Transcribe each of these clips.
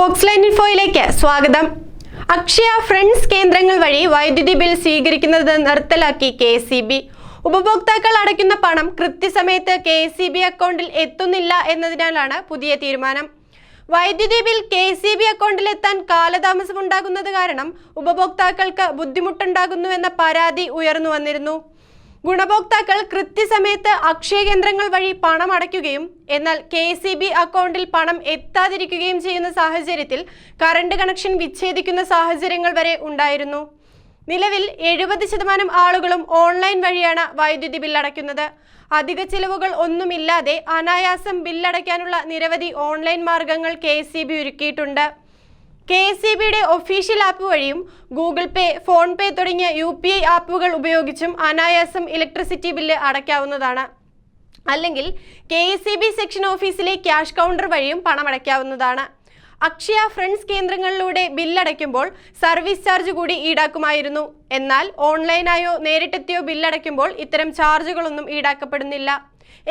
Fox line ഇൻഫോയിലേക്ക് സ്വാഗതം. Akshaya friends കേന്ദ്രങ്ങൾ വഴി വൈദ്യുതി ബിൽ സ്വീകരിക്കുന്നത് നിർത്തലാക്കി കെ സി ബി. ഉപഭോക്താക്കൾ അടയ്ക്കുന്ന പണം കൃത്യസമയത്ത് കെ സി ബി അക്കൗണ്ടിൽ എത്തുന്നില്ല എന്നതിനാലാണ് പുതിയ തീരുമാനം. വൈദ്യുതി ബിൽ കെ സി ബി അക്കൗണ്ടിൽ എത്താൻ കാലതാമസം ഉണ്ടാകുന്നത് കാരണം ഉപഭോക്താക്കൾക്ക് ബുദ്ധിമുട്ടുണ്ടാകുന്നുവെന്ന പരാതി ഉയർന്നു വന്നിരുന്നു. ഗുണഭോക്താക്കൾ കൃത്യസമയത്ത് അക്ഷയ കേന്ദ്രങ്ങൾ വഴി പണം അടയ്ക്കുകയും എന്നാൽ കെ അക്കൗണ്ടിൽ പണം എത്താതിരിക്കുകയും ചെയ്യുന്ന സാഹചര്യത്തിൽ കറണ്ട് കണക്ഷൻ വിച്ഛേദിക്കുന്ന സാഹചര്യങ്ങൾ വരെ ഉണ്ടായിരുന്നു. നിലവിൽ എഴുപത് ശതമാനം ആളുകളും ഓൺലൈൻ വഴിയാണ് വൈദ്യുതി ബില്ലടയ്ക്കുന്നത് അധിക ചിലവുകൾ ഒന്നുമില്ലാതെ അനായാസം ബില്ലടയ്ക്കാനുള്ള നിരവധി ഓൺലൈൻ മാർഗങ്ങൾ കെ ഒരുക്കിയിട്ടുണ്ട്. കെ എസ് സി ബിയുടെ ഒഫീഷ്യൽ ആപ്പ് വഴിയും ഗൂഗിൾ പേ ഫോൺ പേ തുടങ്ങിയ യു പി ഐ ആപ്പുകൾ ഉപയോഗിച്ചും അനായാസം ഇലക്ട്രിസിറ്റി ബില്ല് അടയ്ക്കാവുന്നതാണ്. അല്ലെങ്കിൽ K S C B section ഓഫീസിലെ ക്യാഷ് കൗണ്ടർ വഴിയും പണമടയ്ക്കാവുന്നതാണ്. അക്ഷയ ഫ്രണ്ട്സ് കേന്ദ്രങ്ങളിലൂടെ ബില്ലടയ്ക്കുമ്പോൾ സർവീസ് ചാർജ് കൂടി ഈടാക്കുമായിരുന്നു. എന്നാൽ ഓൺലൈനായോ നേരിട്ടെത്തിയോ ബില്ലടയ്ക്കുമ്പോൾ ഇത്തരം ചാർജുകളൊന്നും ഈടാക്കപ്പെടുന്നില്ല.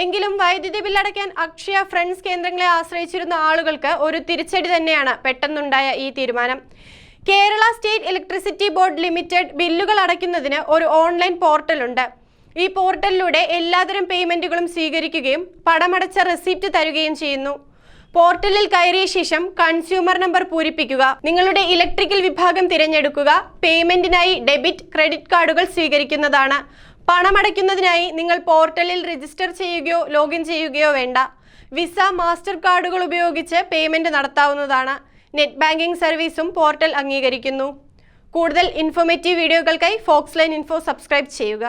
എങ്കിലും വൈദ്യുതി ബില്ലടയ്ക്കാൻ അക്ഷയ ഫ്രണ്ട്സ് കേന്ദ്രങ്ങളെ ആശ്രയിച്ചിരുന്ന ആളുകൾക്ക് ഒരു തിരിച്ചടി തന്നെയാണ് പെട്ടെന്നുണ്ടായ ഈ തീരുമാനം. Kerala state electricity board limited ബില്ലുകൾ അടയ്ക്കുന്നതിന് ഒരു ഓൺലൈൻ പോർട്ടലുണ്ട്. ഈ പോർട്ടലിലൂടെ എല്ലാതരം പേയ്മെന്റുകളും സ്വീകരിക്കുകയും പണമടച്ച റെസിപ്റ്റ് തരുകയും ചെയ്യുന്നു. പോർട്ടലിൽ കയറിയ ശേഷം കൺസ്യൂമർ നമ്പർ പൂരിപ്പിക്കുക നിങ്ങളുടെ ഇലക്ട്രിക്കൽ വിഭാഗം തിരഞ്ഞെടുക്കുക പേയ്മെന്റിനായി ഡെബിറ്റ് ക്രെഡിറ്റ് കാർഡുകൾ സ്വീകരിക്കുന്നതാണ്. പണമടയ്ക്കുന്നതിനായി നിങ്ങൾ പോർട്ടലിൽ രജിസ്റ്റർ ചെയ്യുകയോ ലോഗിൻ ചെയ്യുകയോ വേണ്ട. വിസ മാസ്റ്റർ കാർഡുകൾ ഉപയോഗിച്ച് പേയ്മെന്റ് നടത്താവുന്നതാണ്. നെറ്റ് ബാങ്കിംഗ് സർവീസും പോർട്ടൽ അംഗീകരിക്കുന്നു. കൂടുതൽ ഇൻഫോർമേറ്റീവ് വീഡിയോകൾക്കായി ഫോക്സ് ലൈൻ ഇൻഫോ സബ്സ്ക്രൈബ് ചെയ്യുക.